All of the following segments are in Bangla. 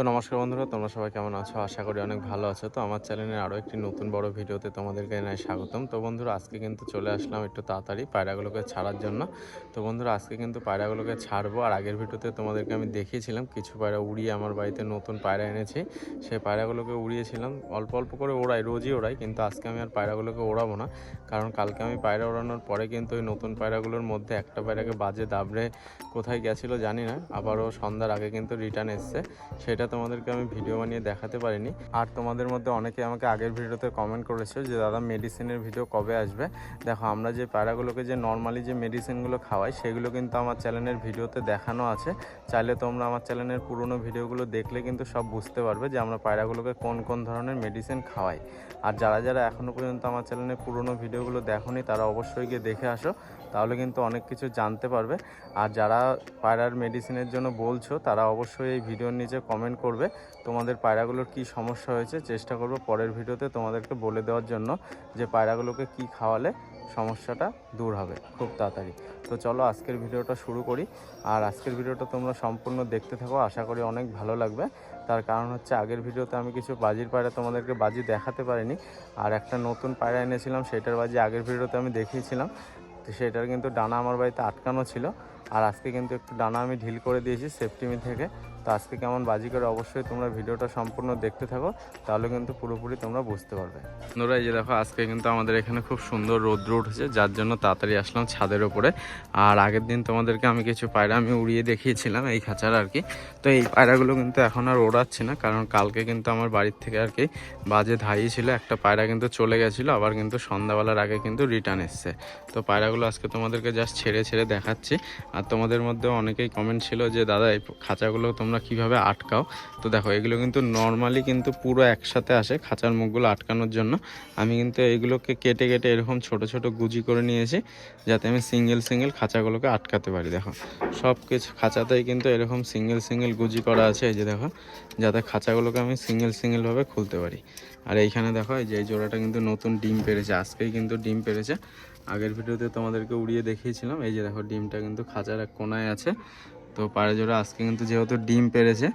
তো নমস্কার বন্ধুরা, তোমরা সবাই কেমন আছো? আশা করি অনেক ভালো আছো। তো আমার চ্যানেলের আরও একটি নতুন বড় ভিডিওতে তোমাদেরকে জানাই স্বাগতম। তো বন্ধুরা, আজকে কিন্তু চলে আসলাম একটু তাড়াতাড়ি পায়রাগুলোকে ছাড়ার জন্য। তো বন্ধুরা, আজকে কিন্তু পায়রাগুলোকে ছাড়বো। আর আগের ভিডিওতে তোমাদেরকে আমি দেখিয়েছিলাম, কিছু পায়রা উড়িয়ে আমার বাড়িতে নতুন পায়রা এনেছি। সেই পায়রাগুলোকে উড়িয়েছিলাম। অল্প অল্প করে ওড়াই, রোজই ওড়াই, কিন্তু আজকে আমি আর পায়রাগুলোকে ওড়াবো না। কারণ কালকে আমি পায়রা ওড়ানোর পরে কিন্তু ওই নতুন পায়রাগুলোর মধ্যে একটা পায়রাকে বাজে দাবড়ে কোথায় গেছিল জানি না। আবারও সন্ধ্যার আগে কিন্তু রিটার্ন এসছে। সেটা তোমাদেরকে আমি ভিডিও বানিয়ে দেখাতে পারিনি। আর তোমাদের মধ্যে অনেকে আমাকে আগের ভিডিওতে কমেন্ট করেছে যে, দাদা মেডিসিনের ভিডিও কবে আসবে? দেখো, আমরা যে পায়রাগুলোকে যে নর্মালি যে মেডিসিনগুলো খাওয়াই, সেগুলো কিন্তু আমার চ্যানেলের ভিডিওতে দেখানো আছে। চাইলে তোমরা আমার চ্যানেলের পুরনো ভিডিওগুলো দেখলে কিন্তু সব বুঝতে পারবে যে, আমরা পায়রাগুলোকে কোন কোন ধরনের মেডিসিন খাওয়াই। আর যারা যারা এখনও পর্যন্ত আমার চ্যানেলের পুরনো ভিডিওগুলো দেখোনি, তারা অবশ্যই গিয়ে দেখে আসো। তাহলে কিন্তু অনেক কিছু জানতে পারবে। আর যারা পায়রার মেডিসিনের জন্য বলছো, তারা অবশ্যই এই ভিডিওর নিচে কমেন্ট করবে, তোমাদের পায়রাগুলোর কি সমস্যা হয়েছে। চেষ্টা করব পরের ভিডিওতে তোমাদেরকে বলে দেওয়ার জন্য যে পায়রাগুলোকে কি খাওয়ালে সমস্যাটা দূর হবে খুব তাড়াতাড়ি। তো চলো আজকের ভিডিওটা শুরু করি। আর আজকের ভিডিওটা তোমরা সম্পূর্ণ দেখতে থাকো, আশা করি অনেক ভালো লাগবে। তার কারণ হচ্ছে আগের ভিডিওতে আমি কিছু বাজির পায়রা তোমাদেরকে বাজি দেখাতে পারিনি। আর একটা নতুন পায়রা এনেছিলাম, সেটার বাজি আগের ভিডিওতে আমি দেখিয়েছিলাম। তো সেটার কিন্তু ডানা আমার বাড়িতে আটকানো ছিল। আর আজকে কিন্তু একটু ডানা আমি ঢিল করে দিয়েছি সেফটিমি থেকে। তো আজকে কেমন বাজি করে অবশ্যই তোমরা ভিডিওটা সম্পূর্ণ দেখতে থাকো, তাহলে কিন্তু পুরোপুরি তোমরা বুঝতে পারবে। বন্ধুরা এই যে দেখো, আজকে কিন্তু আমাদের এখানে খুব সুন্দর রৌদ্র উঠেছে, যার জন্য তাড়াতাড়ি আসলাম ছাদের ওপরে। আর আগের দিন তোমাদেরকে আমি কিছু পায়রা আমি উড়িয়ে দেখিয়েছিলাম এই খাঁচার আর কি। তো এই পায়রাগুলো কিন্তু এখন আর ওড়াচ্ছি না, কারণ কালকে কিন্তু আমার বাড়ির থেকে আর কি বাজে ধাই ছিল, একটা পায়রা কিন্তু চলে গেছিল, আবার কিন্তু সন্ধ্যাবেলার আগে কিন্তু রিটার্ন এসছে। তো পায়রাগুলো আজকে তোমাদেরকে জাস্ট ছেড়ে ছেড়ে দেখাচ্ছি। আর তোমাদের মধ্যে অনেকেই কমেন্ট ছিল যে, দাদা, এই খাঁচাগুলো তোমরা কীভাবে আটকাও? তো দেখো, এগুলো কিন্তু নর্মালি কিন্তু পুরো একসাথে আসে খাঁচার মুখগুলো আটকানোর জন্য। আমি কিন্তু এইগুলোকে কেটে কেটে এরকম ছোট ছোট গুজি করে নিয়েছি যাতে আমি সিঙ্গেল সিঙ্গেল খাঁচাগুলোকে আটকাতে পারি। দেখো সব কিছু খাঁচাতেই কিন্তু এরকম সিঙ্গেল সিঙ্গেল গুজি করা আছে। এই যে দেখো, যাতে খাঁচাগুলোকে আমি সিঙ্গেল সিঙ্গেলভাবে খুলতে পারি। আর এইখানে দেখো, এই যে এই জোড়াটা কিন্তু নতুন ডিম পেরেছে। আজকেই কিন্তু ডিম পেরেছে। আগের ভিডিওতে তোমাদেরকে উড়িয়ে দেখিয়েছিলাম। এই যে দেখো, ডিমটা কিন্তু খাঁচার এক কোনায় আছে। তো পাড়ে জোড়া আজকে কিন্তু যেহেতু ডিম পেরেছে,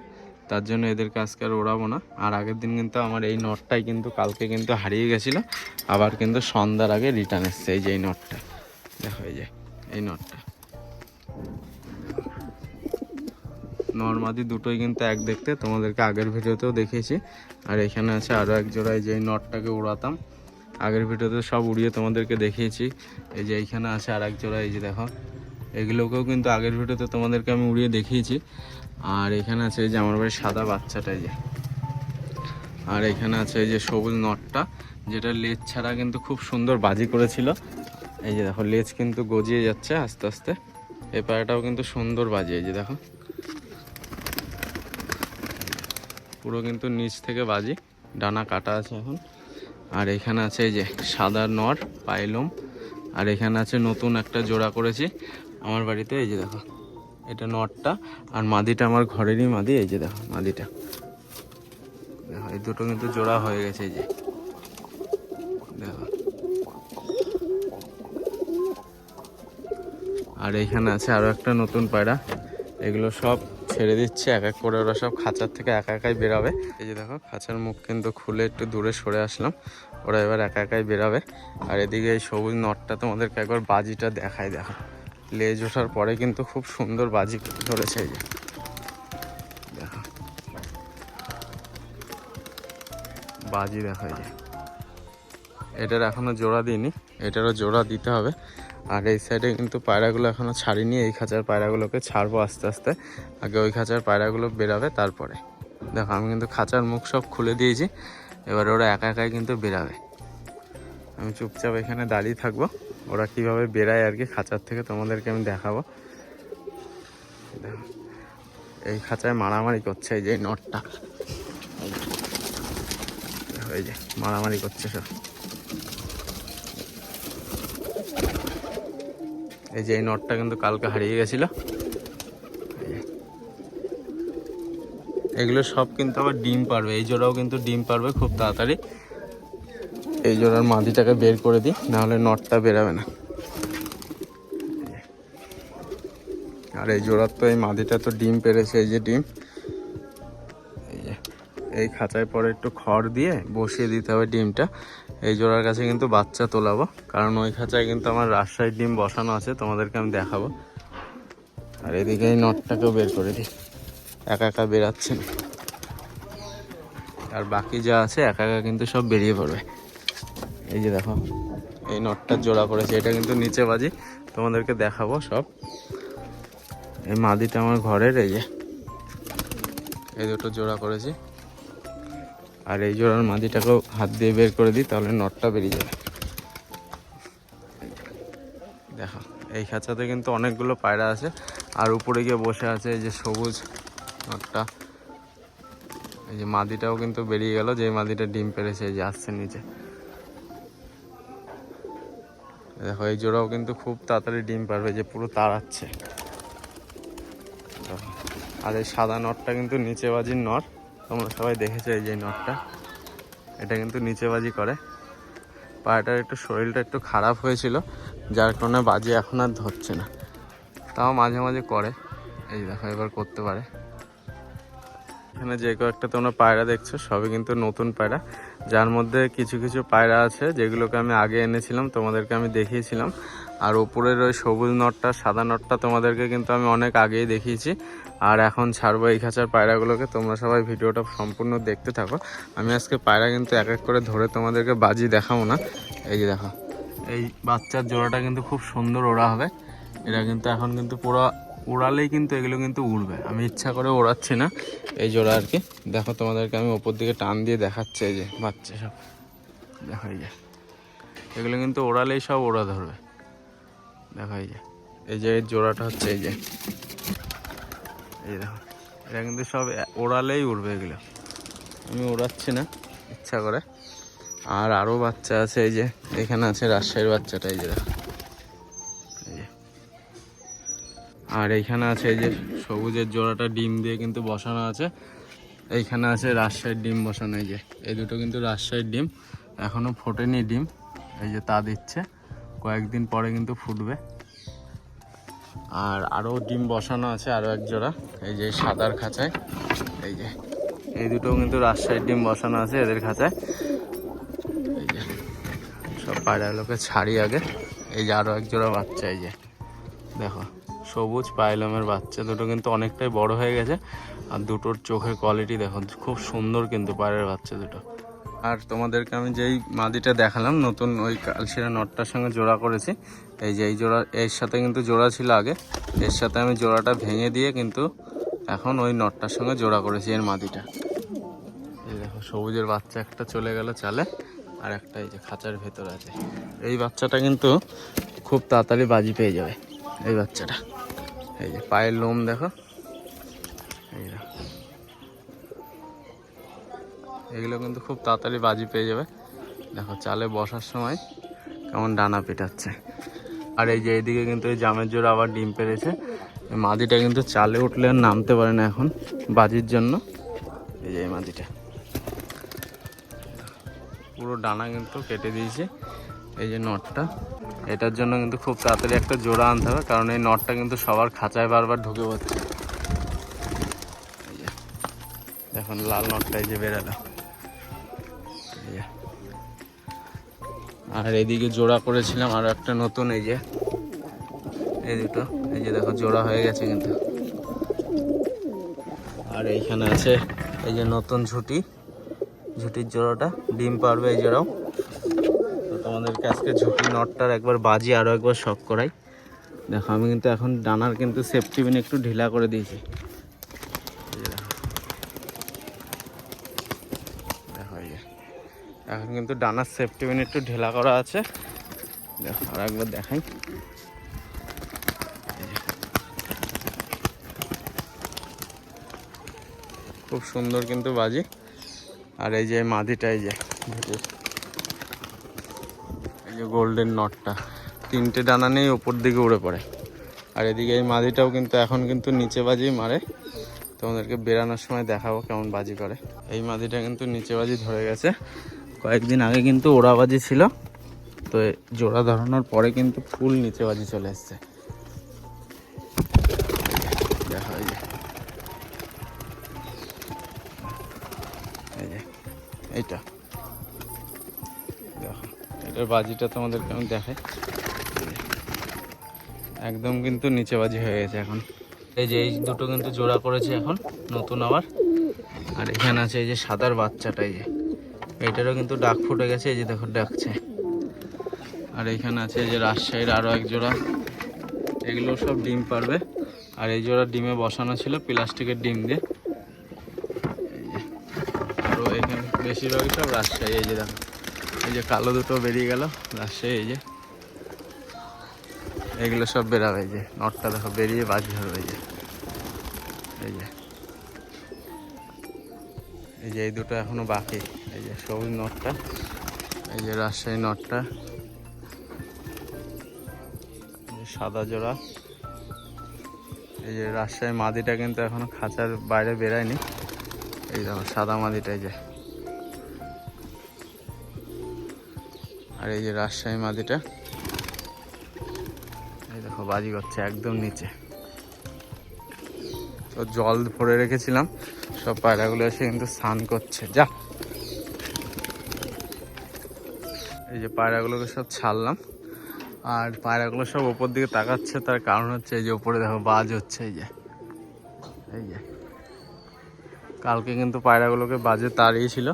তার জন্য এদেরকে আজকে আর ওড়াবো না। আর আগের দিন কিন্তু আমার এই নটটাই কিন্তু কালকে কিন্তু হারিয়ে গেছিল, আবার কিন্তু সন্ধ্যার আগে রিটার্ন এসছে এই যে এই নটটা। দেখো এই যে, এই নটটা। নর্মাদি দুটোই কিন্তু এক দেখতে, তোমাদেরকে আগের ভিডিওতেও দেখিয়েছি। আর এখানে আছে আরও এক জোড়ায় যে নটটাকে উড়াতাম আগের ভিডিওতে সব উড়িয়ে তোমাদেরকে দেখিয়েছি। এই যে এইখানে আছে আর এক জোড়া, এই যে দেখো। এগুলোকেও কিন্তু আগের ভিডিওতে তোমাদেরকে আমি উড়িয়ে দেখিয়েছি। আর এখানে আছে এই যে আমার বাড়ির সাদা বাচ্চাটা যে। আর এখানে আছে এই যে সবুজ নটটা, যেটা লেজ ছাড়া কিন্তু খুব সুন্দর বাজি করেছিল। এই যে দেখো, লেজ কিন্তু গজিয়ে যাচ্ছে আস্তে আস্তে। এই পায়রাটাও কিন্তু সুন্দর বাজি, এই যে দেখো। পুরো কিন্তু নিচ থেকে বাজি, ডানা কাটা আছে এখন। আর এখানে আছে এই যে সাদা নর, পাইলম। আর এখানে আছে নতুন একটা জোড়া করেছি। আমার বাড়িতে, এই যে দেখো, এটা নটটা, আর মাদিটা আমার ঘরেরই মাদি, এই যে দেখো, মাদিটা। দেখো, এই দুটো কিন্তু জোড়া হয়ে গেছে, এই যে। দেখো। আর এইখানে আছে আরও একটা নতুন পায়রা, এগুলো সব ছেড়ে দিচ্ছে, এক এক করে ওরা সব খাঁচার থেকে একা একাই বেরাবে। এই যে দেখো, খাঁচার মুখ কিন্তু খুলে একটু দূরে সরে আসলাম, ওরা এবার একা একাই বেরাবে। আর এদিকে এই সবুজ নটটা তোমাদেরকে একবার বাজিটা দেখাই, দেখো। লেজ ওঠার পরে কিন্তু খুব সুন্দর বাজি ধরেছে এই যে। দেখো। বাজি দেখো এই যে। এটার এখনও জোড়া দিইনি, এটারও জোড়া দিতে হবে। আর এই সাইডে কিন্তু পায়রাগুলো এখনও ছাড়িনি, এই খাঁচার পায়রাগুলোকে ছাড়বো আস্তে আস্তে। আগে ওই খাঁচার পায়রাগুলো বেরাবে তারপরে। দেখো, আমি কিন্তু খাঁচার মুখ সব খুলে দিয়েছি, এবার ওরা একা একাই কিন্তু বেরাবে। আমি চুপচাপ এখানে দাঁড়িয়ে থাকব। ওরা কীভাবে বেরায় আর কি, খাঁচার থেকে তোমাদেরকে আমি দেখাবো। এই খাঁচায় মারামারি করছে এই যে নটটা। এই যে, মারামারি করছে সব। এই যে এই নটটা কিন্তু কালকে হারিয়ে গেছিল। এগুলো সব কিন্তু আবার ডিম পারবে, এই জোড়াও কিন্তু ডিম পারবে খুব তাড়াতাড়ি। এই জোড়ার মাদিটাকে বের করে দিই, নাহলে নটটা বেরাবে না। আর এই জোড়ার তো এই মাদিটা তো ডিম পেরেছে, এই যে ডিম। এই খাঁচায় পরে একটু খড় দিয়ে বসিয়ে দিতে হবে ডিমটা। এই জোড়ার কাছে কিন্তু বাচ্চা তোলাবো, কারণ ওই খাঁচায় কিন্তু আমার রাজশাহীর ডিম বসানো আছে, তোমাদেরকে আমি দেখাবো। আর এদিকে এই নটটাকেও বের করে দিই, একা একা বেরাচ্ছে না। আর বাকি যা আছে, একা একা কিন্তু সব বেরিয়ে পড়বে। এই যে দেখো। এই নটটা জোড়া করেছে, এটা কিন্তু নিচে বাজি। তোমাদেরকে দেখাবো সব। এই মাদিটা আমার ঘরের, এই যে। এই দুটো জোড়া করেছি। আর এই জোড়ার মাদিটাকেও হাত দিয়ে বের করে দিই, তাহলে নটটা বেরিয়ে যাবে। দেখো, এই খাঁচাতে কিন্তু অনেকগুলো পায়রা আছে। আর উপরে গিয়ে বসে আছে এই যে সবুজ নটটা এই যে মাদিটাও কিন্তু বেরিয়ে গেল যে মাদিটা ডিম পেরেছে, এই যে আসছে নিচে। দেখো, এই জোড়াও কিন্তু খুব তাড়াতাড়ি ডিম পারবে যে পুরো তাড়াচ্ছে। আর এই সাদা নটটা কিন্তু নিচে বাজির নট, তোমরা সবাই দেখেছ এই যে নটটা। এটা কিন্তু নিচে বাজি করে পায়েটার একটু শরীরটা একটু খারাপ হয়েছিল, যার কারণে বাজি এখন আর ধরছে না। তাও মাঝে মাঝে করে। এই দেখো, এবার করতে পারে। এখানে যে কয়েকটা তোমরা পায়রা দেখছ, সবই কিন্তু নতুন পায়রা। যার মধ্যে কিছু কিছু পায়রা আছে, যেগুলোকে আমি আগে এনেছিলাম, তোমাদেরকে আমি দেখিয়েছিলাম। আর উপরের ওই সবুজ নটটা, সাদা নটটা তোমাদেরকে কিন্তু আমি অনেক আগেই দেখিয়েছি। আর এখন ছাড়বো এই খাঁচার পায়রাগুলোকে, তোমরা সবাই ভিডিওটা সম্পূর্ণ দেখতে থাকো। আমি আজকে পায়রা কিন্তু এক এক করে ধরে তোমাদেরকে বাজি দেখাবো না। এই যে দেখো, এই বাচ্চার জোড়াটা কিন্তু খুব সুন্দর ওড়া হবে। এরা কিন্তু এখন কিন্তু পুরো উড়ালেই কিন্তু এগুলো কিন্তু উড়বে। আমি ইচ্ছা করে ওড়াচ্ছি না। এই জোড়া আর কি। দেখো তোমাদেরকে আমি ওপর দিকে টান দিয়ে দেখাচ্ছি, এই যে বাচ্চা সব। দেখো এই যে। এগুলো কিন্তু ওড়ালেই সব ওড়া ধরবে। দেখো এই যে। এই যে জোড়াটা হচ্ছে এই যে। এই দেখো। এটা কিন্তু সব ওড়ালেই উড়বে এগুলো। আমি ওড়াচ্ছি না, ইচ্ছা করে। আর আরও বাচ্চা আছে এই যে। এখানে আছে রাজশাহীর বাচ্চাটা, এই যে দেখো। আর এইখানে আছে এই যে সবুজের জোড়াটা ডিম দিয়ে কিন্তু বসানো আছে। এইখানে আছে রাজশাহীর ডিম বসানো, এই যে। এই দুটো কিন্তু রাজশাহীর ডিম এখনও ফোটেনি ডিম। এই যে তা দিচ্ছে, কয়েকদিন পরে কিন্তু ফুটবে। আর আরও ডিম বসানো আছে আরও এক জোড়া, এই যে সাদার খাঁচায়। এই যে, এই দুটো কিন্তু রাজশাহীর ডিম বসানো আছে এদের খাঁচায়। এই যে, সব পায়রা পায়রাগুলোকে ছাড়ি আগে। এই যে আরও এক জোড়া বাচ্চা, এই যে। দেখো সবুজ, পাইলমের বাচ্চা। দুটো কিন্তু অনেকটাই বড় হয়ে গেছে। আর দুটোর চোখের কোয়ালিটি দেখো খুব সুন্দর কিন্তু পায়রের বাচ্চা দুটো। আর তোমাদেরকে আমি যেই মাদিটা দেখালাম, নতুন ওই কালশিরা নটটার সঙ্গে জোড়া করেছি। এই যে এই জোড়া, এর সাথে কিন্তু জোড়া ছিল আগে। এর সাথে আমি জোড়াটা ভেঙে দিয়ে কিন্তু এখন ওই নটটার সঙ্গে জোড়া করেছি এর মাদিটা। এই দেখো, সবুজের বাচ্চা একটা চলে গেল চালে, আর একটা এই যে খাঁচার ভেতর আছে। এই বাচ্চাটা কিন্তু খুব তাড়াতাড়ি বাজি পেয়ে যাবে, এই বাচ্চাটা। এই যে পায়ের লোম দেখো। এই এগুলো কিন্তু খুব তাড়াতাড়ি বাজি পেয়ে যাবে। দেখো, চালে বসার সময় কেমন ডানা পেটাচ্ছে। আর এই যে এইদিকে কিন্তু এই জামের জোড়া আবার ডিম পেরেছে। মাদিটা কিন্তু চালে উঠলে আর নামতে পারে না এখন বাজির জন্য। এই যে এই মাদিটা। পুরো ডানা কিন্তু কেটে দিয়েছে। এই যে নটটা। এটার জন্য কিন্তু খুব তাড়াতাড়ি একটা জোড়া আনতে হবে, কারণ এই নটটা কিন্তু সবার খাঁচায় বারবার ঢুকে পড়ছে। দেখুন লাল নটটা এই যে বেরালো। আর এদিকে জোড়া করেছিলাম আর একটা নতুন, এই যে। এই দুটো, এই যে দেখো, জোড়া হয়ে গেছে কিন্তু। আর এইখানে আছে এই যে নতুন ঝুটি। ঝুটির জোড়াটা, ডিম পারবে এই জোড়াও। তো তোমাদেরকে আজকে ঝুটি নটটার একবার বাজি আরও একবার শখ করাই। দেখো, আমি কিন্তু এখন ডানার কিন্তু সেফটি পিন একটু ঢিলা করে দিয়েছি। দেখো। এখন কিন্তু ডানার সেফটি পিন একটু ঢিলা করা আছে। দেখো, আর একবার দেখাই। খুব সুন্দর কিন্তু বাজি। আর এই যে মাদিটা। এই যে গোল্ডেন নটটা তিনটে ডানা নেই ওপর দিকে উড়ে পড়ে। আর এদিকে এই মাদিটাও কিন্তু এখন কিন্তু নিচে বাজি মারে। তোমাদেরকে বেরানোর সময় দেখাবো কেমন বাজি করে। এই মাদিটা কিন্তু নিচে বাজি ধরে গেছে। কয়েকদিন আগে কিন্তু ওড়াবাজি ছিল। তো জোড়া ধরানোর পরে কিন্তু ফুল নিচে বাজি চলে এসছে। এটার বাজিটা তোমাদেরকে আমি দেখাই। একদম কিন্তু নিচে বাজি হয়ে গেছে এখন। এই যে এই দুটো কিন্তু জোড়া করেছে এখন, নতুন আবার। আর এখানে আছে এই যে সাদার বাচ্চাটা এই যে। এটারও কিন্তু ডাক ফুটে গেছে, এই যে দেখো ডাকছে। আর এখানে আছে এই যে রাজশাহীর আরও এক জোড়া। এগুলো সব ডিম পারবে। আর এই জোড়া ডিমে বসানো ছিল প্লাস্টিকের ডিম দিয়ে। আরও এখানে বেশিরভাগই সব রাজশাহী, এই যে দেখো। এই যে কালো দুটো বেরিয়ে গেল রাজশাহী এই যে, এগুলো সব বেরাবে যে নটটা দেখো, বেরিয়ে বাজি এই যে এই যে এই যে এই দুটো এখনও বাকি, এই যে সবুজ নটটা, এই যে রাজশাহী নটটা যে সাদা জোড়া, এই যে রাজশাহী মাদিটা কিন্তু এখনও খাঁচার বাইরে বেরায়নি, এই দেখো সাদা মাদিটা, এই আর এই যে রাজশাহী মাদিটা। এই দেখো, বাজি করছে একদম নিচে। তো জল ভরে রেখেছিলাম, সব পায়রাগুলো এসে কিন্তু স্নান করছে। যা। এই যে পায়রাগুলোকে সব ছাড়লাম, আর পায়রাগুলো সব ওপর দিকে তাকাচ্ছে, তার কারণ হচ্ছে এই যে উপরে দেখো, বাজ হচ্ছে, এই যে। এই যে। কালকে কিন্তু পায়রাগুলোকে বাজে তাড়িয়েছিল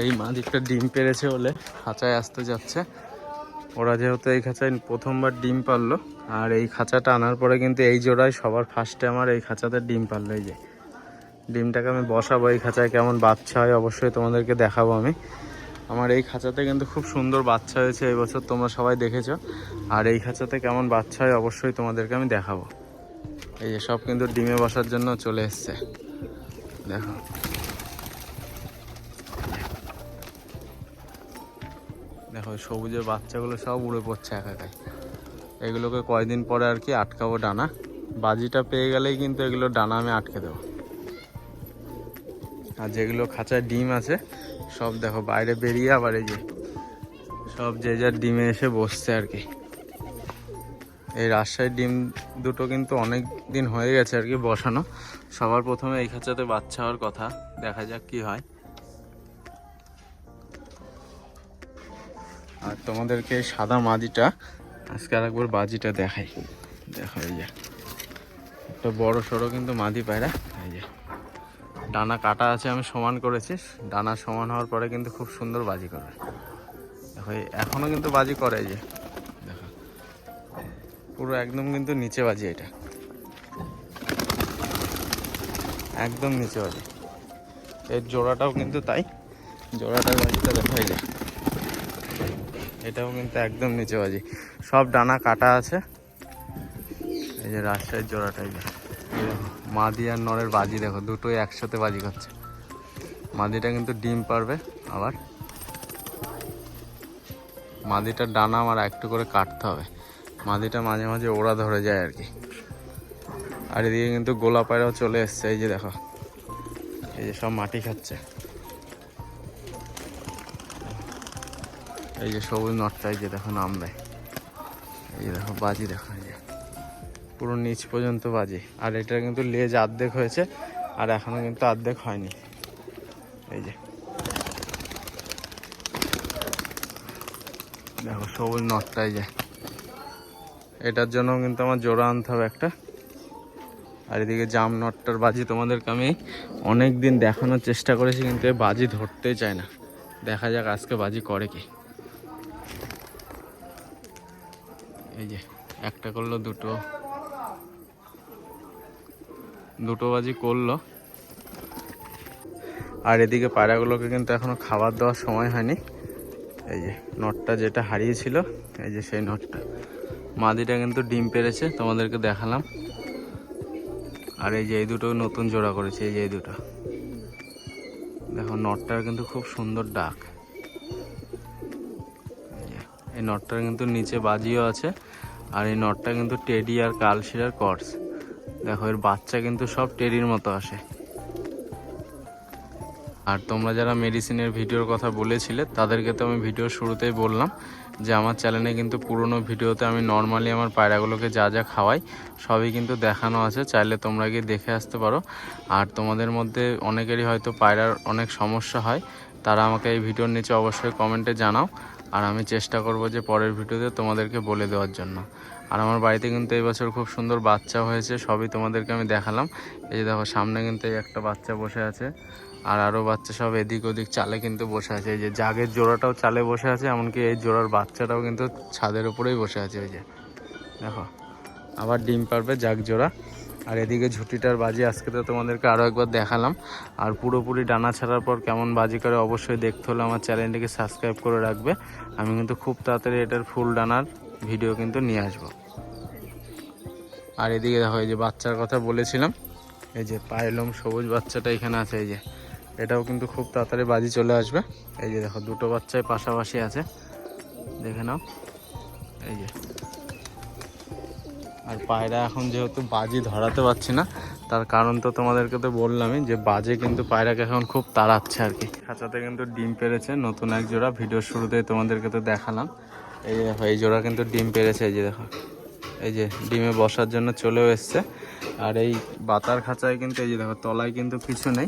এই মাদিকটা ডিম পেরেছে বলে খাঁচায় আসতে যাচ্ছে। ওরা যেহেতু এই খাঁচায় প্রথমবার ডিম পারল আর এই খাঁচাটা আনার পরে কিন্তু এই জোড়ায় সবার ফার্স্টে আমার এই খাঁচাতে ডিম পারল এই যে, ডিমটাকে আমি বসাবো এই খাঁচায় কেমন বাচ্চা হয় অবশ্যই তোমাদেরকে দেখাবো আমি। আমার এই খাঁচাতে কিন্তু খুব সুন্দর বাচ্চা হয়েছে এই বছর, তোমরা সবাই দেখেছ। আর এই খাঁচাতে কেমন বাচ্চা হয় অবশ্যই তোমাদেরকে আমি দেখাবো। এই যে সব কিন্তু ডিমে বসার জন্য চলে এসছে। দেখো। দেখো সবুজের বাচ্চাগুলো সব উড়ে পড়ছে একাকায় এগুলোকে কয়দিন পরে আর কি আটকাবো ডানা? বাজিটা পেয়ে গেলেই কিন্তু এগুলো ডানা আমি আটকে দেবো। আর যেগুলো খাঁচায় ডিম আছে, সব দেখো, বাইরে বেরিয়ে আবার এই যে, সব যে যার ডিমে এসে বসছে আর কি। এই রাজশাহীর ডিম দুটো কিন্তু অনেক দিন হয়ে গেছে আর কি বসানো। সবার প্রথমে এই খাঁচাতে বাচ্চা হওয়ার কথা, দেখা যাক কি হয়। আর তোমাদেরকে সাদা মাদিটা, আজকে আর একবার বাজিটা দেখাই। দেখো, এই যে। একটা বড় সড়ো কিন্তু মাদি পায়রা। এই যে। ডানা কাটা আছে আমি সমান করেছি। ডানা সমান হওয়ার পরে কিন্তু খুব সুন্দর বাজি করে। দেখো, এই এখনও কিন্তু বাজি করে যে। পুরো একদম কিন্তু নিচে বাজি এটা। একদম নিচে বাজি এর জোড়াটাও কিন্তু তাই। জোড়াটার বাজিটা দেখো এই যে এটাও কিন্তু একদম নিচে বাজি সব ডানা কাটা আছে। এই যে রাজশাহীর জোড়াটা এই যে। এই দেখো, মাদি আর নরের বাজি দেখো দুটোই একসাথে বাজি করছে। মাদিটা কিন্তু ডিম পারবে আবার। মাদিটার ডানা আমার একটু করে কাটতে হবে। মাদিটা মাঝে মাঝে ওড়া ধরে যায় আর কি। আর এদিকে কিন্তু গোলা পায়রাও চলে এসছে, এই যে দেখো। এই যে সব মাটি খাচ্ছে। এই যে সবুজ নটটা, এই যে দেখো নামবে এই যে দেখো বাজি দেখো, এই যে। পুরো নিচ পর্যন্ত বাজি। আর এটা কিন্তু লেজ আর্ধেক হয়েছে, আর এখনও কিন্তু আর্ধেক হয়নি। এই যে। দেখো সবুজ নটটা, এই যে। এটার জন্য কিন্তু আমার জোড়া আনতে হবে একটা। আর এদিকে জাম নটটার বাজি তোমাদেরকে আমি অনেক দিন দেখানোর চেষ্টা করেছি, কিন্তু বাজি ধরতেই চায় না। দেখা যাক আজকে বাজি করে কি। এই যে, একটা করল, দুটো। দুটো বাজি করল। আর এদিকে পায়রাগুলোকে কিন্তু এখনও খাবার দেওয়ার সময় হয়নি। এই যে, নটটা যেটা হারিয়েছিল, এই যে সেই নটটা। মাদিটা কিন্তু ডিম পেরেছে, তোমাদেরকে দেখালাম। আর এই যে এই দুটো নতুন জোড়া করেছে, এই যে এই দুটো। দেখো, নটটার কিন্তু খুব সুন্দর ডাক। এই নটটার কিন্তু নিচে বাজিও আছে, আর এই নটটা কিন্তু টেডি আর কালশিরার কর্স। দেখো, এর বাচ্চা কিন্তু সব টেডির মতো আসে। আর তোমরা যারা মেডিসিনের ভিডিওর কথা বলেছিলে, তাদেরকে তো আমি ভিডিওর শুরুতেই বললাম যে আমার চ্যানেলে কিন্তু পুরনো ভিডিওতে আমি নর্মালি আমার পায়রাগুলোকে যা যা খাওয়াই, সবই কিন্তু দেখানো আছে। চাইলে তোমরা গিয়ে দেখে আসতে পারো। আর তোমাদের মধ্যে অনেকেরই হয়তো পায়রার অনেক সমস্যা হয়, তারা আমাকে এই ভিডিওর নিচে অবশ্যই কমেন্টে জানাও। আর আমি চেষ্টা করব যে পরের ভিডিওতে তোমাদেরকে বলে দেওয়ার জন্য। আর আমার বাড়িতে কিন্তু এই বছর খুব সুন্দর বাচ্চা হয়েছে, সবই তোমাদেরকে আমি দেখালাম। এই যে দেখো, সামনে কিন্তু এই একটা বাচ্চা বসে আছে। আর আরও বাচ্চা সব এদিক ওদিক চালে কিন্তু বসে আছে। এই যে জাগের জোড়াটাও চালে বসে আছে, এমনকি এই জোড়ার বাচ্চাটাও কিন্তু ছাদের উপরেই বসে আছে ওই যে। দেখো, আবার ডিম পারবে জাগ জোড়া। আর এদিকে ঝুটিটার বাজি আজকে তো তোমাদেরকে আরও একবার দেখালাম। আর পুরোপুরি ডানা ছাড়ার পর কেমন বাজি করে অবশ্যই দেখতে হলে আমার চ্যানেলটিকে সাবস্ক্রাইব করে রাখবে। আমি কিন্তু খুব তাড়াতাড়ি এটার ফুল ডানার ভিডিও কিন্তু নিয়ে আসব। আর এদিকে দেখো, এই যে বাচ্চার কথা বলেছিলাম, এই যে পাইলম সবুজ বাচ্চাটা এখানে আছে, এই যে। এটাও কিন্তু খুব তাড়াতাড়ি বাজি চলে আসবে। এই যে দেখো, দুটো বাচ্চাই পাশাপাশি আছে। দেখে নাও। এই যে। আর পায়রা এখন যেহেতু বাজি ধরাতে পারছি না, তার কারণ তো তোমাদেরকে তো বললামই যে বাজে কিন্তু পায়রাকে এখন খুব তাড়াচ্ছে আর কি। খাঁচাতে কিন্তু ডিম পেরেছে, নতুন এক জোড়া। ভিডিওর শুরুতে তোমাদেরকে তো দেখালাম। এই যে দেখো, এই জোড়া কিন্তু ডিম পেরেছে, এই যে দেখো। এই যে ডিমে বসার জন্য চলেও এসছে। আর এই বাতার খাঁচায় কিন্তু, এই যে দেখো, তলায় কিন্তু কিছু নেই।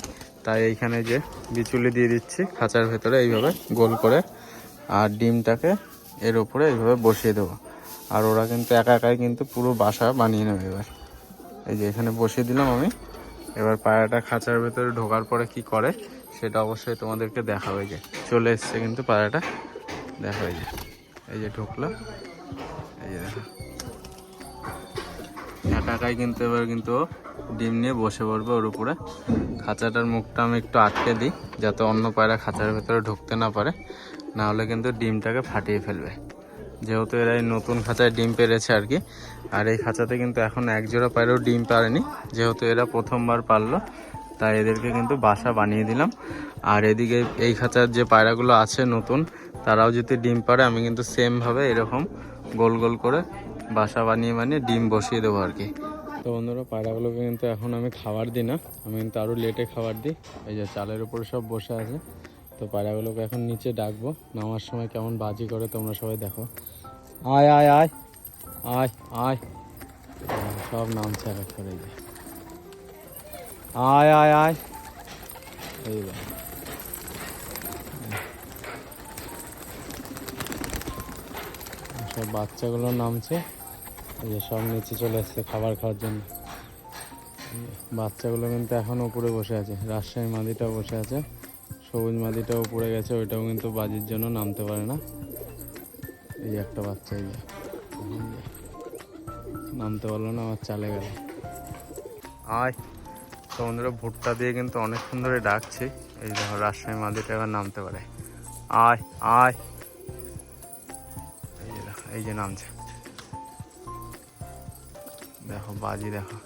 তাই এইখানে যে বিচুলি দিয়ে দিচ্ছি খাঁচার ভেতরে এইভাবে গোল করে, আর ডিমটাকে এর উপরে এইভাবে বসিয়ে দেবো। আর ওরা কিন্তু একা একাই কিন্তু পুরো বাসা বানিয়ে নেবে এবার। এই যে এখানে বসিয়ে দিলাম আমি। এবার পায়রাটা খাঁচার ভেতরে ঢোকার পরে কি করে, সেটা অবশ্যই তোমাদেরকে দেখা হয়ে যায় চলে এসছে কিন্তু পায়রাটা দেখা হয়ে যায় এই যে ঢুকলো। এই যে দেখো। একা একাই কিন্তু এবার কিন্তু ডিম নিয়ে বসে পড়বে ওর উপরে। খাঁচাটার মুখটা আমি একটু আটকে দিই, যাতে অন্য পায়রা খাঁচার ভেতরে ঢুকতে না পারে। না হলে কিন্তু ডিমটাকে ফাটিয়ে ফেলবে। যেহেতু এরা এই নতুন খাঁচায় ডিম পেরেছে আর কি, আর এই খাঁচাতে কিন্তু এখন এক জোড়া পায়রাও ডিম পারেনি। যেহেতু এরা প্রথমবার পারল তাই এদেরকে কিন্তু বাসা বানিয়ে দিলাম। আর এদিকে এই খাঁচার যে পায়রাগুলো আছে নতুন, তারাও যদি ডিম পারে, আমি কিন্তু সেমভাবে এরকম গোল গোল করে বাসা বানিয়ে বানিয়ে ডিম বসিয়ে দেবো আর কি। তো বন্ধুরা পায়রাগুলোকে কিন্তু এখন আমি খাবার দিই না। আমি কিন্তু আরও লেটে খাবার দিই। এই যে চালের উপরে সব বসে আছে। তো পায়রাগুলোকে এখন নিচে ডাকবো। নামার সময় কেমন বাজি করে তোমরা সবাই দেখো। আয় আয় আয়। আয় আয়। সব নামছে এক করে যে। আয় আয় আয়। এই সব বাচ্চাগুলো নামছে। এই যে সব নিচে চলে এসছে খাবার খাওয়ার জন্য। বাচ্চাগুলো কিন্তু এখন উপরে বসে আছে। রাজশাহী মাদিটাও বসে আছে। সবুজ মাদিটাও উপরে গেছে, ওইটাও কিন্তু বাজির জন্য নামতে পারে না। এই একটা বাচ্চা এই নামতে পারল না আমার চালে গেল। আয় তো ভুট্টা দিয়ে কিন্তু অনেকক্ষণ ধরে ডাকছি। এই দেখো, রাজশাহী মাদিটা এবার নামতে পারে। আয় আয়। এই যে নামছে। দেখো, বাজি দেখো।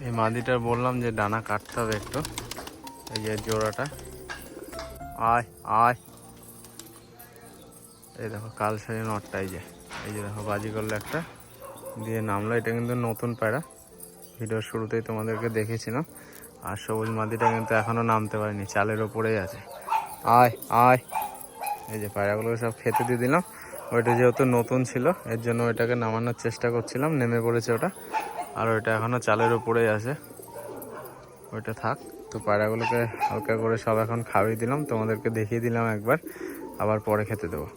এই মাদিটার বললাম যে ডানা কাটতে হবে একটু। এই যে জোড়াটা। আয় আয়। এই দেখো কাল সারি নটটা এই যে। এই যে দেখো, বাজি করল একটা, দিয়ে নামলো। এটা কিন্তু নতুন পায়রা। ভিডিওর শুরুতেই তোমাদেরকে দেখেছিলাম। আর সবুজ মাদিটা কিন্তু এখনও নামতে পারেনি, চালের ওপরেই আছে। আয় আয়। এই যে পায়রাগুলোকে সব খেতে দিয়ে দিলাম। ওইটা যেহেতু নতুন ছিল, এর জন্য ওইটাকে নামানোর চেষ্টা করছিলাম, নেমে পড়েছে ওটা। আর ওইটা এখনও চালের উপরেই আছে। ওইটা থাক, তো পায়রাগুলোকে হালকা করে সব এখন খাওয়িয়ে দিলাম, তোমাদেরকে দেখিয়ে দিলাম একবার, আবার পরে খেতে দেবো।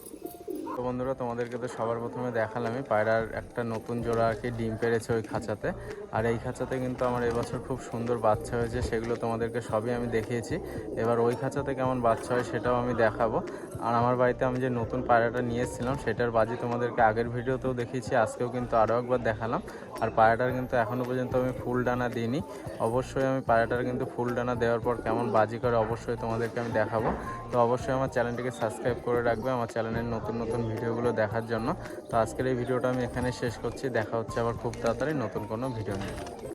তো বন্ধুরা, তোমাদেরকে তো সবার প্রথমে দেখালামই। পায়রার একটা নতুন জোড়া আর কি ডিম পেরেছে ওই খাঁচাতে। আর এই খাঁচাতে কিন্তু আমার এবছর খুব সুন্দর বাচ্চা হয়েছে, সেগুলো তোমাদেরকে সবই আমি দেখিয়েছি। এবার ওই খাঁচাতে কেমন বাচ্চা হয় সেটাও আমি দেখাবো। আর আমার বাড়িতে আমি যে নতুন পায়রাটা নিয়ে এসেছিলাম, সেটার বাজি তোমাদেরকে আগের ভিডিওতেও দেখিয়েছি, আজকেও কিন্তু আরও একবার দেখালাম। আর পায়রাটার কিন্তু এখনও পর্যন্ত আমি ফুল ডানা দিইনি। অবশ্যই আমি পায়রাটার কিন্তু ফুল ডানা দেওয়ার পর কেমন বাজি করে অবশ্যই তোমাদেরকে আমি দেখাবো। তো অবশ্যই আমার চ্যানেলটিকে সাবস্ক্রাইব করে রাখবে, আমার চ্যানেলের নতুন নতুন ভিডিওগুলো দেখার জন্য। তো আজকের এই ভিডিওটা আমি এখানে শেষ করছি। দেখা হচ্ছে আবার খুব তাড়াতাড়ি নতুন কোনো ভিডিও নিয়ে।